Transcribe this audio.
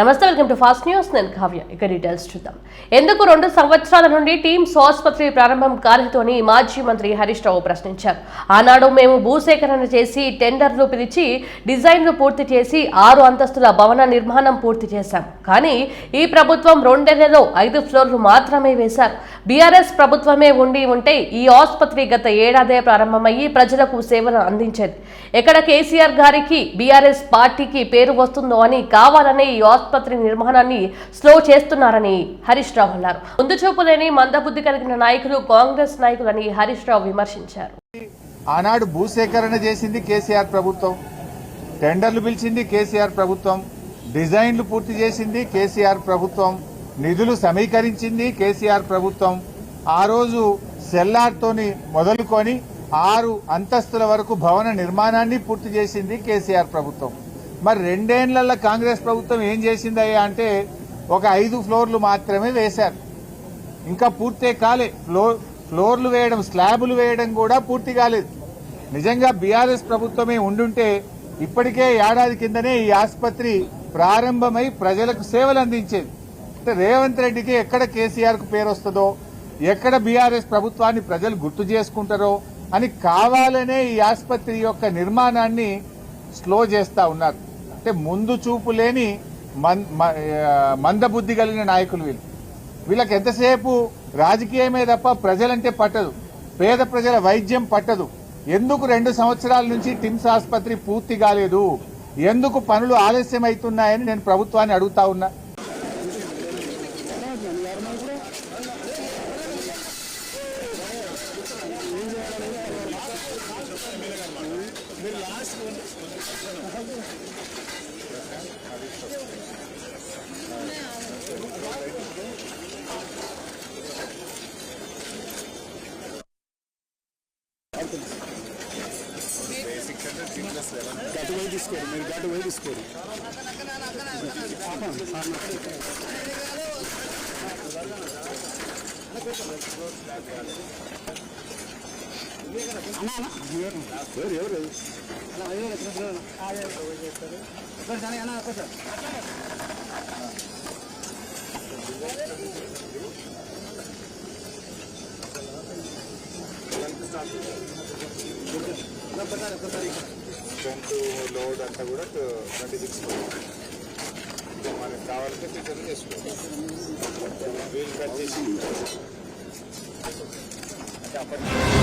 నమస్తే welcome to fast news. నేను కావ్య. ఇక డీటెయిల్స్ చూద్దాం. ఎందుకు రెండు సంవత్సరాల నుండి టీమ్స్ ఆసుపత్రి ప్రారంభం కాలేదని మాజీ మంత్రి హరీష్ రావు ప్రశ్నించారు. ఆనాడు మేము భూసేకరణ చేసి టెండర్లు పిలిచి డిజైన్లు పూర్తి చేసి ఆరు అంతస్తుల భవన నిర్మాణం పూర్తి చేశాం. కానీ ఈ ప్రభుత్వం రెండేళ్ళలో ఐదు ఫ్లోర్లు మాత్రమే వేశారు. బీఆర్ఎస్ ప్రభుత్వమే ఉండి ఉంటే ఈ ఆసుపత్రి గత ఏడాదే ప్రారంభమయ్యి ప్రజలకు సేవలు అందించేది. ఎక్కడ కేసీఆర్ గారికి బీఆర్ఎస్ పార్టీకి పేరు వస్తుందో అని కావాలనే ఈ ఆసుపత్రి నిర్మాణాన్ని స్లో చేస్తున్నారని హరీష్ రావు అన్నారు. ముందు చూపు లేని మందబుద్ధి కలిగిన నాయకులు కాంగ్రెస్ నాయకులని హరీష్ రావు విమర్శించారు. ఆనాడు భూసేకరణ చేసింది కేసీఆర్ ప్రభుత్వం టెండర్లు పిలిచింది కేసీఆర్ ప్రభుత్వం డిజైన్లు పూర్తి చేసింది కేసీఆర్ ప్రభుత్వం నిధులు సమీకరించింది కేసీఆర్ ప్రభుత్వం. ఆ రోజు సెల్లార్తోని మొదలుకొని ఆరు అంతస్తుల వరకు భవన నిర్మాణాన్ని పూర్తి చేసింది కేసీఆర్ ప్రభుత్వం. మరి రెండేళ్ళలో కాంగ్రెస్ ప్రభుత్వం ఏం చేసిందయ్యా అంటే ఒక ఐదు ఫ్లోర్లు మాత్రమే వేశారు. ఇంకా పూర్తే కాలే. ఫ్లోర్ ఫ్లోర్లు వేయడం స్లాబులు వేయడం కూడా పూర్తి కాలేదు. నిజంగా బీఆర్ఎస్ ప్రభుత్వమే ఉండుంటే ఇప్పటికే ఏడాది కిందనే ఈ ఆసుపత్రి ప్రారంభమై ప్రజలకు సేవలు అందించేది. అంటే రేవంత్ రెడ్డికి ఎక్కడ కేసీఆర్కు పేరు వస్తుందో ఎక్కడ బీఆర్ఎస్ ప్రభుత్వాన్ని ప్రజలు గుర్తు చేసుకుంటారో అని కావాలనే ఈ ఆసుపత్రి యొక్క నిర్మాణాన్ని స్లో చేస్తా ఉన్నారు. అంటే ముందు చూపు లేని మన్- మ- మందబుద్ధి కలిగిన నాయకులు వీళ్ళు. వీళ్ళకి ఎంతసేపు రాజకీయమే తప్ప ప్రజలంటే పట్టదు. పేద ప్రజల వైద్యం పట్టదు. ఎందుకు రెండు సంవత్సరాల నుంచి టిమ్స్ ఆసుపత్రి పూర్తి కాలేదు? ఎందుకు పనులు ఆలస్యం అవుతున్నాయని నేను ప్రభుత్వాన్ని అడుగుతా ఉన్నా. గటు పోయి తీసుకోరు మీరు గటు పోయి తీసుకోరు ఎవరు ఎవరు అన్న ఫ్రంట్ లోడ్ అంతా కూడా ట్వంటీ సిక్స్ మనకి కావాలంటే ఫీచర్లు చేసుకోవాలి వీల్ కట్ చేసి అంటే అప్పటి